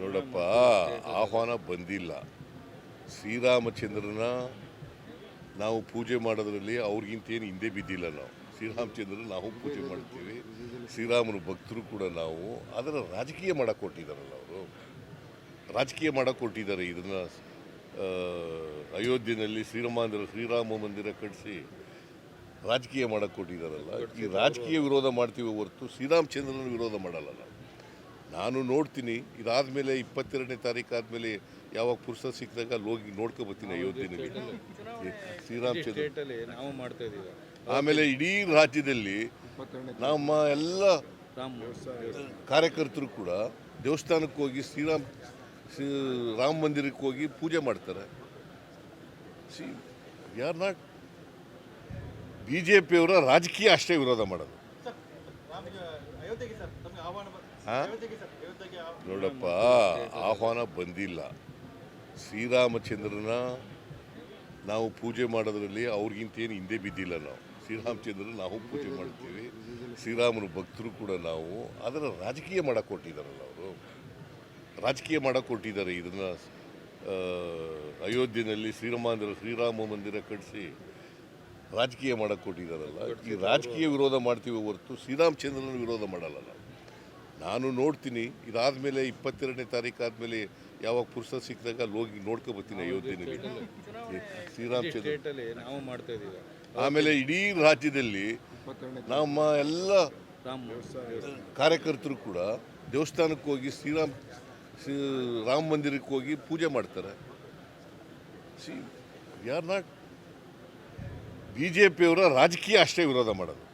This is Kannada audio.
ನೋಡಪ್ಪ ಆಹ್ವಾನ ಬಂದಿಲ್ಲ. ಶ್ರೀರಾಮಚಂದ್ರನ ನಾವು ಪೂಜೆ ಮಾಡೋದ್ರಲ್ಲಿ ಅವ್ರಿಗಿಂತೇನು ಹಿಂದೆ ಬಿದ್ದಿಲ್ಲ ನಾವು. ಶ್ರೀರಾಮಚಂದ್ರನ ನಾವು ಪೂಜೆ ಮಾಡ್ತೀವಿ. ಶ್ರೀರಾಮನ ಭಕ್ತರು ಕೂಡ ನಾವು. ಅದರ ರಾಜಕೀಯ ಮಾಡಕ್ಕೆ ಕೊಟ್ಟಿದ್ದಾರಲ್ಲ ಅವರು. ರಾಜಕೀಯ ಮಾಡಕ್ಕೆ ಕೊಟ್ಟಿದ್ದಾರೆ ಇದನ್ನು ಅಯೋಧ್ಯೆಯಲ್ಲಿ ಶ್ರೀರಾಮ ಶ್ರೀರಾಮ ಮಂದಿರ ಕಟ್ಟಿಸಿ ರಾಜಕೀಯ ಮಾಡಕ್ಕೆ ಕೊಟ್ಟಿದ್ದಾರಲ್ಲ ಈ ರಾಜಕೀಯ ವಿರೋಧ ಮಾಡ್ತೀವಿ ಹೊರತು ಶ್ರೀರಾಮಚಂದ್ರನ ವಿರೋಧ ಮಾಡಲ್ಲ ನಾನು ನೋಡ್ತೀನಿ ಇದಾದ್ಮೇಲೆ ಇಪ್ಪತ್ತೆರಡನೇ ತಾರೀಕು ಆದಮೇಲೆ ಯಾವಾಗ ಪುರುಷ ಸಿಕ್ಕಿದಾಗ ಅಲ್ಲಿ. ಹೋಗಿ ನೋಡ್ಕೊ ಬರ್ತೀನಿ ಅಯೋಧ್ಯೆಯಲ್ಲಿ ಶ್ರೀರಾಮಚಂದ್ರ ನಾವು ಮಾಡ್ತಾ ಇದೀವಿ ಆಮೇಲೆ ಇಡೀ ರಾಜ್ಯದಲ್ಲಿ ನಮ್ಮ ಎಲ್ಲ ಕಾರ್ಯಕರ್ತರು ಕೂಡ ದೇವಸ್ಥಾನಕ್ಕೆ ಹೋಗಿ ಶ್ರೀರಾಮ್ ಶ್ರೀ ರಾಮ ಮಂದಿರಕ್ಕೆ ಹೋಗಿ ಪೂಜೆ ಮಾಡ್ತಾರೆ. C R not B J ಪಿಯವರ ರಾಜಕೀಯ ಅಷ್ಟೇ ವಿರೋಧ ಮಾಡೋದು. ನೋಡಪ್ಪ, ಆಹ್ವಾನ ಬಂದಿಲ್ಲ. ಶ್ರೀರಾಮಚಂದ್ರನ ನಾವು ಪೂಜೆ ಮಾಡೋದ್ರಲ್ಲಿ ಅವ್ರಿಗಿಂತೇನು ಹಿಂದೆ ಬಿದ್ದಿಲ್ಲ ನಾವು. ಶ್ರೀರಾಮಚಂದ್ರನ ನಾವು ಪೂಜೆ ಮಾಡ್ತೀವಿ. ಶ್ರೀರಾಮನ ಭಕ್ತರು ಕೂಡ ನಾವು. ಅದರ ರಾಜಕೀಯ ಮಾಡಕ್ಕೆ ಕೊಟ್ಟಿದ್ದಾರಲ್ಲ ಅವರು. ರಾಜಕೀಯ ಮಾಡಕ್ಕೆ ಕೊಟ್ಟಿದ್ದಾರೆ ಇದನ್ನು ಅಯೋಧ್ಯೆಯಲ್ಲಿ ಶ್ರೀರಾಮ ಶ್ರೀರಾಮ ಮಂದಿರ ಕಟ್ಟಿಸಿ ರಾಜಕೀಯ ಮಾಡಕ್ಕೆ ಕೊಟ್ಟಿದ್ದಾರಲ್ಲ ಈ ರಾಜಕೀಯ ವಿರೋಧ ಮಾಡ್ತೀವಿ ಹೊರತು ಶ್ರೀರಾಮಚಂದ್ರನ ವಿರೋಧ ಮಾಡಲ್ಲ ನಾವು ನಾನು ನೋಡ್ತೀನಿ ಇದಾದ್ಮೇಲೆ ಇಪ್ಪತ್ತೆರಡನೇ ತಾರೀಕು ಆದಮೇಲೆ ಯಾವಾಗ ಪುರುಷ ಸಿಕ್ಕಿದಾಗ ಅಲ್ಲಿ ಹೋಗಿ ನೋಡ್ಕೊ ಬರ್ತೀನಿ ಅಯೋಧ್ಯೆಯಲ್ಲಿ ಶ್ರೀರಾಮಚಂದ್ರ ನಾವು ಮಾಡ್ತಾ ಇದೀವಿ ಆಮೇಲೆ ಇಡೀ ರಾಜ್ಯದಲ್ಲಿ ನಮ್ಮ ಎಲ್ಲ ಕಾರ್ಯಕರ್ತರು ಕೂಡ ದೇವಸ್ಥಾನಕ್ಕೆ ಹೋಗಿ ಶ್ರೀರಾಮ್ ಶ್ರೀ ರಾಮ ಮಂದಿರಕ್ಕೆ ಹೋಗಿ ಪೂಜೆ ಮಾಡ್ತಾರೆ. C R not B J ಪಿಯವರ ರಾಜಕೀಯ ಅಷ್ಟೇ ವಿರೋಧ ಮಾಡೋದು.